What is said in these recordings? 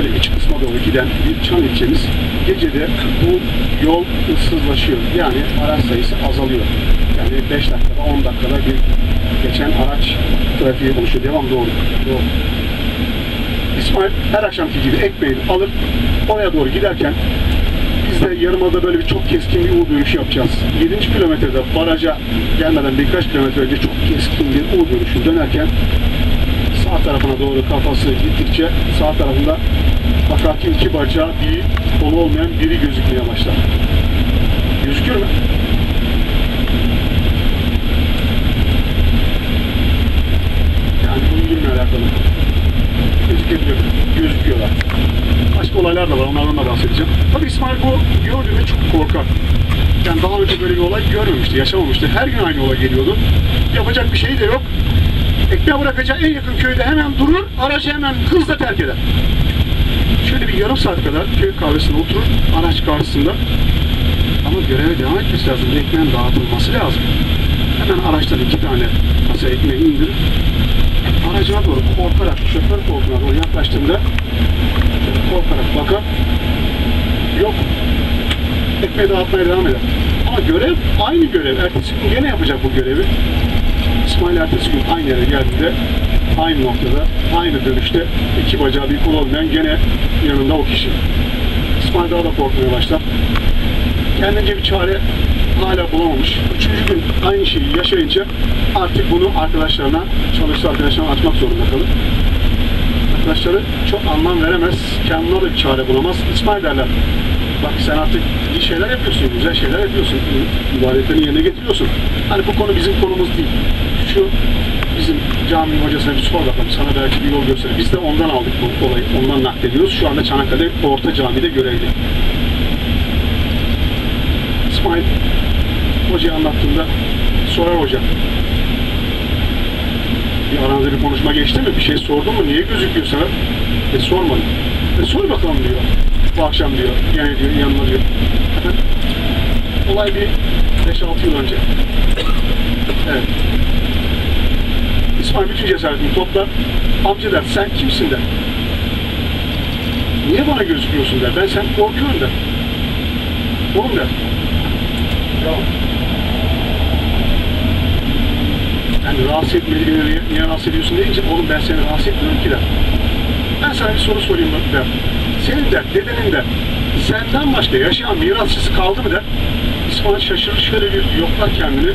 böyle iç kısma doğru giden bir çan ilçemiz. Gecede bu yol ıssızlaşıyor. Yani araç sayısı azalıyor. Yani 5 dakikada 10 dakikada bir geçen araç trafiği oluşuyor. Devam doğru. Doğru. İsmail her akşamki gibi ekmeğini alır oraya doğru giderken biz de yarımada böyle bir çok keskin bir U dönüşü yapacağız. 7. kilometrede baraja gelmeden birkaç kilometre önce çok keskin bir U dönüşü dönerken sağ tarafına doğru kafası gittikçe sağ tarafında Bakaki iki bacağı bir kolu olmayan biri gözükmeye başlar. Gözüküyor mu? Yani bu ilimle alakalı. Gözükebiliyor. Gözüküyorlar. Başka olaylar da var. Onlardan da bahsedeceğim. Tabii İsmail bu gördüğünde çok korkar. Yani daha önce böyle bir olay görmemişti, yaşamamıştı. Her gün aynı olay geliyordu. Yapacak bir şey de yok. Ekmeği bırakacağı en yakın köyde hemen durur, aracı hemen hızla terk eder. Şöyle bir yarım saat kadar köy kahvesinde oturur, araç karşısında. Ama göreve devam etmesi lazım. Ekmeğin dağıtılması lazım. Hemen araçtan iki tane kasa ekmeği indirir. Aracına doğru korkarak, şoför koltuğuna doğru yaklaştığında korkarak bakar. Yok. Ekmeği dağıtmaya devam eder. Ama görev aynı görev. Ertesi gün gene yapacak bu görevi. İsmail ertesi gün aynı yere geldiğinde aynı noktada, aynı dönüşte iki bacağı bir kol olmayan gene yanında o kişi. İsmail daha da korkmaya başlar. Kendince bir çare hala bulamamış. Üçüncü gün aynı şeyi yaşayınca artık bunu arkadaşlarına, çalıştığı arkadaşlarına açmak zorunda kalır. Arkadaşları çok anlam veremez, kendine de bir çare bulamaz. İsmail derler, bak sen artık iyi şeyler yapıyorsun, güzel şeyler yapıyorsun, ibadetlerini yerine getiriyorsun. Hani bu konu bizim konumuz değil. Şu bizim caminin hocasına bir sor bakalım, sana belki bir yol gösterir. Biz de ondan aldık bu olayı, ondan naklediyoruz. Şu anda Çanakkale Orta Cami'de görevli. İsmail hocaya anlattığında sorar hoca. Aranızda bir konuşma geçti mi? Bir şey sordun mu? Niye gözüküyor sana? E sormadım. E sor bakalım diyor. Bu akşam diyor. Yani diyor yanıma diyor. Olay bir 5-6 yıl önce. Evet. İsmail bütün cesaretini toplar. Amca der sen kimsin der. Niye bana gözüküyorsun der. Ben sen korkuyorum der. Oğlum der. Tamam. Rahatsız etmediğini niye, niye rahatsız ediyorsun deyince oğlum ben seni rahatsız etmiyorum ki der. Ben sana bir soru sorayım der. Senin der, dedenin der, senden başka yaşayan mirasçısı kaldı mı der. İsmail şaşırır şöyle bir yoklar kendini.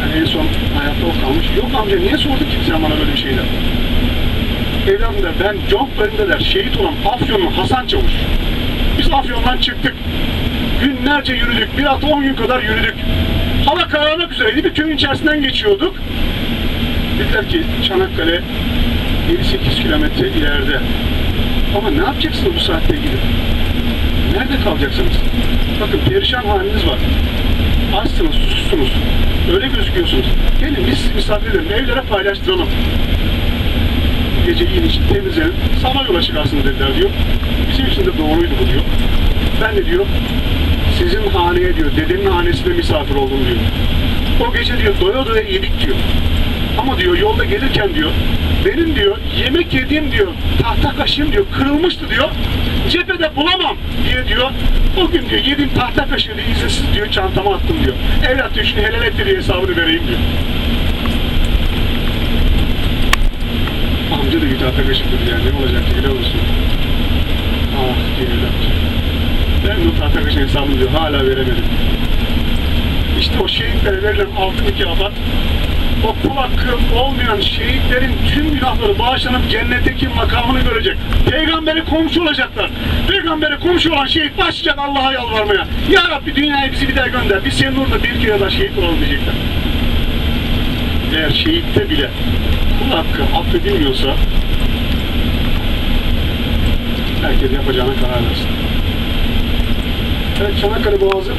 Yani en son hayatta o kalmış. Yok amca niye sordun ki sen bana böyle bir şey der. Evladım der, ben Conkları'nda der, şehit olan Afyon'un Hasan Çavuş. Biz Afyon'dan çıktık. Günlerce yürüdük. Bir hafta on gün kadar yürüdük. Hava kararmak üzereydi. Bir köyün içerisinden geçiyorduk. Dediler ki Çanakkale 7-8 kilometre ileride. Ama ne yapacaksınız bu saatte gidip? Nerede kalacaksınız? Bakın perişan haliniz var. Açsınız, susuzsunuz. Öyle gözüküyorsunuz. Gelin biz sizi misafir edelim. Evlere paylaştıralım. Gece yiyin için temizlenin. Sabah yola çıkarsınız dediler diyor. Bizim için de doğruydu bu diyor. Ben de diyor sizin haneye diyor, dedenin hanesine misafir oldum diyor. O gece diyor doya doya yedik diyor. Ama diyor yolda gelirken diyor, benim diyor yemek yediğim diyor, tahta kaşığım diyor kırılmıştı diyor. Cephede bulamam diye diyor. O gün diyor yediğim tahta kaşığı diyor, izinsiz diyor çantama attım diyor. Evlat diyor şimdi helal etti diye hesabını vereyim diyor. Amca da bir tahta kaşıktır yani ne olacak biliyor musun? Ah diye evlat. Ben bu tahta kaşığı hesabını diyor hala veremedim. İşte o şehitlere verilen altın mükafat o kul hakkı olmayan şehitlerin tüm günahları bağışlanıp cennetteki makamını görecek. Peygambere komşu olacaklar. Peygambere komşu olan şehit başlayacak Allah'a yalvarmaya. Ya Rabbi dünyaya bizi bir daha gönder. Biz senin uğrunda bir kere daha şehit olalım diyecekler. Eğer şehitte bile kul hakkı affedilmiyorsa herkes yapacağına karar versin. Çanakkale Boğazı